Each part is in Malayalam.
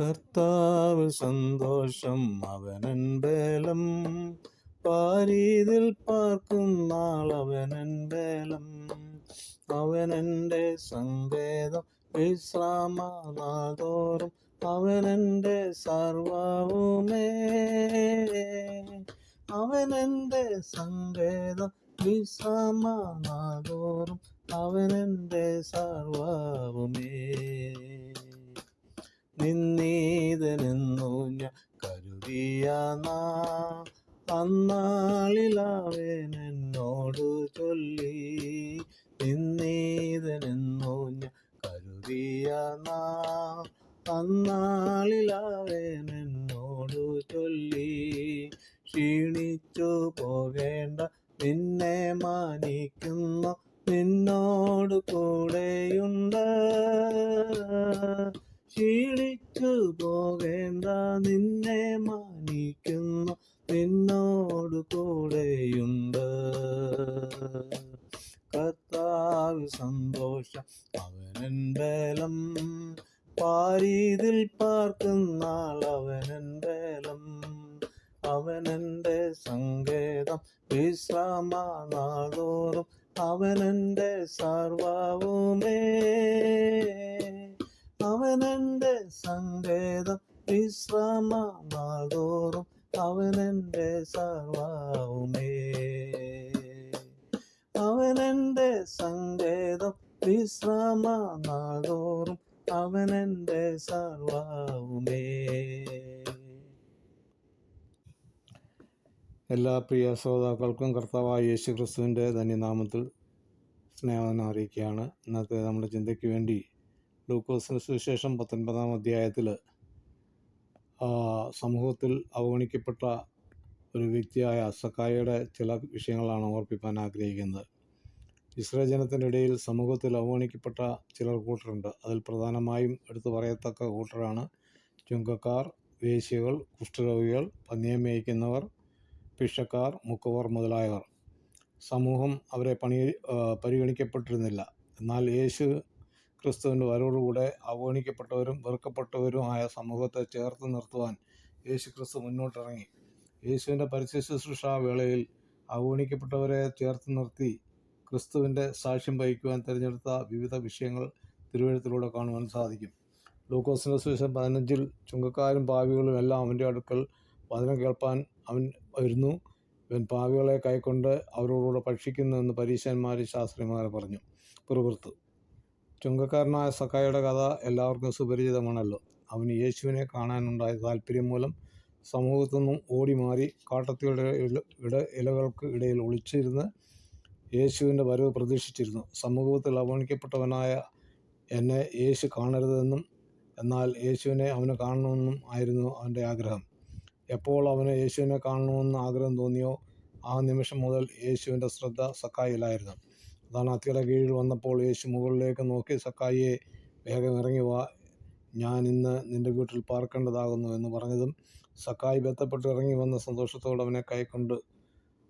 കർത്താവ് സന്തോഷം അവനൻ ബലം. പാരീതിൽ പാർക്കും അവനൻ ബലം. അവനെന്റെ സങ്കേതം വിശ്രാമനാദോറും അവനെന്റെ സർവവുമേ. അവനെന്റെ സങ്കേതം വിശ്രാമനാദോറും അവനെന്റെ സർവവുമേ. നിന്നീതനെന്നു ഞാൻ കരുതിയ എന്നോട് ചൊല്ലി. നിന്നീതനെന്നു ഞാൻ കരുതിയ എന്നോട് ചൊല്ലി. ക്ഷീണിച്ചു പോകേണ്ട നിന്നെ മാനിക്കുന്നു. നിന്നോട് കൂടെയുണ്ട് പോകേണ്ട നിന്നെ മാനിക്കുന്നു നിന്നോട് കൂടെയുണ്ട്. കർത്താവ് സന്തോഷം അവനൻ ബലം. പാരീതിൽ പാർക്കുന്ന അവനൻ ബലം. അവനെന്റെ സങ്കേതം വിശ്രാമനാളോറും അവനെന്റെ സർവവുമേ. അവനെന്റെ സങ്കേതം വിശ്രാമനാളോറും അവനെന്റെ സർവാവുമേ. അവനെന്റെ സങ്കേതം വിശ്രാമനാളോറും അവനെന്റെ സർവാവുമേ. എല്ലാ പ്രിയ ശ്രോതാക്കൾക്കും കർത്താവായ യേശു ക്രിസ്തുവിന്റെ ധന്യനാമത്തിൽ സ്നേഹം അറിയിക്കുകയാണ്. ഇന്നത്തെ നമ്മുടെ ചിന്തയ്ക്ക് വേണ്ടി ലൂക്കോസിന് സുവിശേഷം പത്തൊൻപതാം അധ്യായത്തിൽ സമൂഹത്തിൽ അവഗണിക്കപ്പെട്ട ഒരു വ്യക്തിയായ അസക്കായയുടെ ചില വിഷയങ്ങളാണ് ഓർപ്പിക്കാൻ ആഗ്രഹിക്കുന്നത്. ഇസ്രേ ജനത്തിന്റെ ഇടയിൽ സമൂഹത്തിൽ അവഗണിക്കപ്പെട്ട ചിലർ കൂട്ടരുണ്ട്. അതിൽ പ്രധാനമായും എടുത്തു പറയത്തക്ക കൂട്ടരാണ് ചുങ്കക്കാർ വേശ്യകൾ കുഷ്ഠരോഗികൾ പന്നിയെ മേയ്ക്കുന്നവർ പിഷക്കാർ മുക്കവർ മുതലായവർ. സമൂഹം അവരെ പണി പരിഗണിക്കപ്പെട്ടിരുന്നില്ല. എന്നാൽ യേശു ക്രിസ്തുവിന്റെ വരവോടുകൂടെ അവഗണിക്കപ്പെട്ടവരും വെറുക്കപ്പെട്ടവരുമായ സമൂഹത്തെ ചേർത്ത് നിർത്തുവാൻ യേശു ക്രിസ്തു മുന്നോട്ടിറങ്ങി. യേശുവിന്റെ പരസ്യ ശുശ്രൂഷ വേളയിൽ അവഗണിക്കപ്പെട്ടവരെ ചേർത്ത് നിർത്തി ക്രിസ്തുവിന്റെ സാക്ഷ്യം വഹിക്കുവാൻ തിരഞ്ഞെടുത്ത വിവിധ വിഷയങ്ങൾ തിരുവഴുത്തിലൂടെ കാണുവാൻ സാധിക്കും. ലൂക്കോസിന്റെ സുവിശേഷം പതിനഞ്ചിൽ ചുങ്കക്കാരും പാവികളും എല്ലാം അവന്റെ അടുക്കൽ വചനം കേൾപ്പാൻ അവൻ വരുന്നു. ഇവൻ പാവികളെ കൈക്കൊണ്ട് അവരോടുകൂടെ ഭക്ഷിക്കുന്നു എന്ന് പരീശന്മാർ ശാസ്ത്രിമാരെ പറഞ്ഞു. പുറപുറത്ത്. ചുങ്കക്കാരനായ സക്കായുടെ കഥ എല്ലാവർക്കും സുപരിചിതമാണല്ലോ. അവന് യേശുവിനെ കാണാനുണ്ടായ താല്പര്യം മൂലം സമൂഹത്തു നിന്നും ഓടി മാറി കാട്ടത്തിയുടെ ഇട ഇലകൾക്ക് ഇടയിൽ ഒളിച്ചിരുന്ന് യേശുവിന്റെ വരവ് പ്രതീക്ഷിച്ചിരുന്നു. സമൂഹത്തിൽ അവഗണിക്കപ്പെട്ടവനായ എന്നെ യേശു കാണരുതെന്നും എന്നാൽ യേശുവിനെ അവന് കാണണമെന്നും ആയിരുന്നു അവന്റെ ആഗ്രഹം. എപ്പോൾ അവന് യേശുവിനെ കാണണമെന്ന് ആഗ്രഹം തോന്നിയോ ആ നിമിഷം മുതൽ യേശുവിന്റെ ശ്രദ്ധ സക്കായിലായിരുന്നു അത്തിയുടെ കീഴിൽ വന്നപ്പോൾ യേശു മുകളിലേക്ക് നോക്കി സക്കായിയെ വേഗം ഇറങ്ങി വാ. ഞാൻ ഇന്ന് നിന്റെ വീട്ടിൽ പാർക്കേണ്ടതാകുന്നു എന്ന് പറഞ്ഞതും സക്കായി ബന്ധപ്പെട്ട് ഇറങ്ങി വന്ന സന്തോഷത്തോടെ അവനെ കൈക്കൊണ്ട്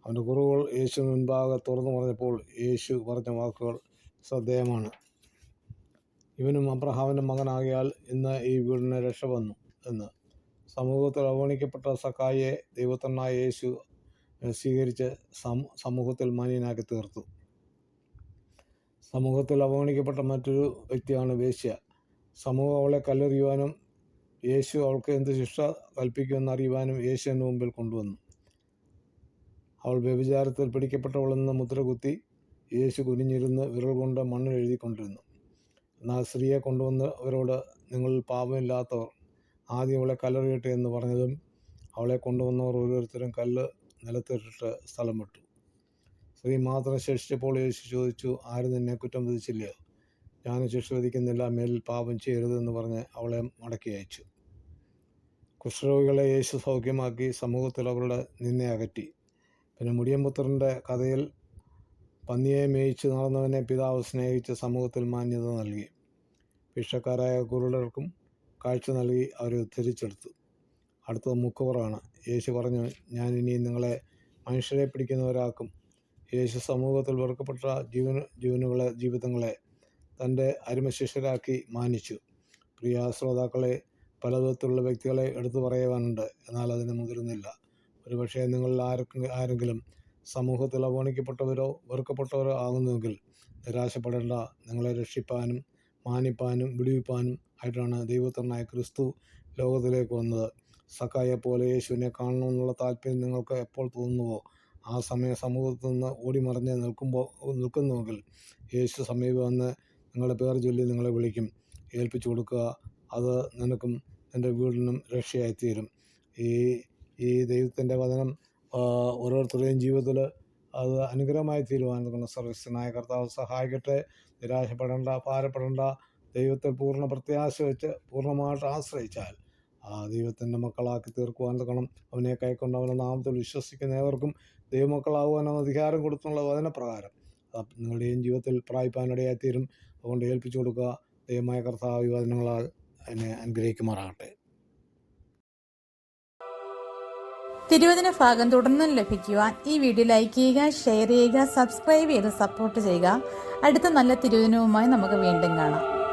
അവന്റെ കുറവുകൾ യേശു മുൻപാകെ തുറന്നു പറഞ്ഞപ്പോൾ യേശു പറഞ്ഞ വാക്കുകൾ ശ്രദ്ധേയമാണ്. ഇവനും അബ്രഹാമിന്റെ മകനാകിയാൽ ഇന്ന് ഈ വീടിന് രക്ഷ വന്നു എന്ന്. സമൂഹത്തിൽ അവഗണിക്കപ്പെട്ട സക്കായിയെ ദൈവത്തന്നായ യേശു സ്വീകരിച്ച് സമൂഹത്തിൽ മാന്യനാക്കി തീർത്തു. സമൂഹത്തിൽ അവഗണിക്കപ്പെട്ട മറ്റൊരു വ്യക്തിയാണ് വേശ്യ. സമൂഹം അവളെ കല്ലെറിയുവാനും യേശു അവൾക്ക് എന്ത് ശിക്ഷ കൽപ്പിക്കുമെന്ന് അറിയുവാനും യേശുവിന് മുമ്പിൽ കൊണ്ടുവന്നു. അവൾ വ്യഭിചാരത്തിൽ പിടിക്കപ്പെട്ടവളെന്ന് മുദ്രകുത്തി യേശു കുനിഞ്ഞിരുന്ന് വിരൽ കൊണ്ട് മണ്ണിൽ എഴുതിക്കൊണ്ടിരുന്നു. എന്നാൽ സ്ത്രീയെ കൊണ്ടുവന്ന് അവരോട് നിങ്ങളിൽ പാപമില്ലാത്തവർ ആദ്യം അവളെ കല്ലെറിയട്ടെ എന്ന് പറഞ്ഞതും അവളെ കൊണ്ടുവന്നവർ ഓരോരുത്തരും കല്ല് നിലത്തിട്ടിട്ട് സ്ഥലം വിട്ടു. സ്ത്രീ മാത്രം ശേഷിച്ചപ്പോൾ യേശു ചോദിച്ചു ആരും നിന്നെ കുറ്റം വിധിച്ചില്ലയോ? ഞാൻ ശിക്ഷ വിധിക്കുന്നില്ല മേലിൽ പാപം ചെയ്യരുതെന്ന് പറഞ്ഞ് അവളെ മടക്കി അയച്ചു. കുഷ്ഠരോഗികളെ യേശു സൗഖ്യമാക്കി സമൂഹത്തിൽ അവരുടെ നിന്നെ അകറ്റി. പിന്നെ മുടിയമ്പുത്രന്റെ കഥയിൽ പന്നിയെ മേയിച്ച് നടന്നവനെ പിതാവ് സ്നേഹിച്ച് സമൂഹത്തിൽ മാന്യത നൽകി. ഭിക്ഷക്കാരായ കുരുടർക്കും കാഴ്ച നൽകി അവരെ ഉദ്ധരിച്ചെടുത്തു. അടുത്തത് മുക്കവറാണ്. യേശു പറഞ്ഞു ഞാൻ ഇനി നിങ്ങളെ മനുഷ്യരെ പിടിക്കുന്നവരാക്കും. യേശു സമൂഹത്തിൽ വെറുക്കപ്പെട്ട ജീവന ജീവനുകളെ ജീവിതങ്ങളെ തന്റെ അരുമശിഷ്യരാക്കി മാനിച്ചു. പ്രിയ ശ്രോതാക്കളെ പല വിധത്തിലുള്ള വ്യക്തികളെ എടുത്തു പറയുവാനുണ്ട്. എന്നാൽ അതിന് മുതിരുന്നില്ല. ഒരുപക്ഷെ നിങ്ങളിൽ ആർക്കും ആരെങ്കിലും സമൂഹത്തിൽ അവഗണിക്കപ്പെട്ടവരോ വെറുക്കപ്പെട്ടവരോ ആകുന്നുവെങ്കിൽ നിരാശപ്പെടേണ്ട. നിങ്ങളെ രക്ഷിപ്പാനും മാനിപ്പാനും വിടിവിപ്പാനും ആയിട്ടാണ് ദൈവത്തനായ ക്രിസ്തു ലോകത്തിലേക്ക് വന്നത്. സക്കായെ പോലെ യേശുവിനെ കാണണമെന്നുള്ള താല്പര്യം നിങ്ങൾക്ക് എപ്പോൾ തോന്നുന്നുവോ ആ സമയം സമൂഹത്തിൽ നിന്ന് ഓടിമറിഞ്ഞ് നിൽക്കുമ്പോൾ നിൽക്കുന്നുവെങ്കിൽ യേശു സമീപം വന്ന് നിങ്ങളുടെ പേർ ചൊല്ലി നിങ്ങളെ വിളിക്കും. ഏൽപ്പിച്ചു കൊടുക്കുക. അത് നിനക്കും നിന്റെ വീടിനും രക്ഷയായിത്തീരും. ഈ ഈ ദൈവത്തിന്റെ വചനം ഓരോരുത്തരുടെയും ജീവിതത്തിൽ അത് അനുഗ്രഹമായി തീരുവാൻ സർവീസിനായ കർത്താവ് സഹായിക്കട്ടെ. നിരാശപ്പെടേണ്ട ഭാരപ്പെടേണ്ട. ദൈവത്തെ പൂർണ പ്രത്യാശ വെച്ച് പൂർണമായിട്ട് ആശ്രയിച്ചാൽ ആ ദൈവത്തിന്റെ മക്കളാക്കി തീർക്കുവാൻ തക്കണം അവനെ കൈക്കൊണ്ട് അവന്റെ നാമത്തിൽ വിശ്വസിക്കുന്ന ഏവർക്കും ദൈവമക്കളാകുവാൻ അധികാരം കൊടുത്തുള്ള വചനപ്രകാരം നിങ്ങളുടെയും ജീവിതത്തിൽ പ്രായിപ്പാനിടയായിത്തീരും അതുകൊണ്ട് ഏൽപ്പിച്ചു കൊടുക്കുക. ദൈവമായ കർത്താവ് വചനങ്ങളാൽ എന്നെ അനുഗ്രഹിക്കുമാറാകട്ടെ. തിരുവചന ഭാഗം തുടർന്നും ലഭിക്കുവാൻ ഈ വീഡിയോ ലൈക്ക് ചെയ്യുക ഷെയർ ചെയ്യുക സബ്സ്ക്രൈബ് ചെയ്ത് സപ്പോർട്ട് ചെയ്യുക. അടുത്ത നല്ല തിരുവചനവുമായി നമുക്ക് വീണ്ടും കാണാം.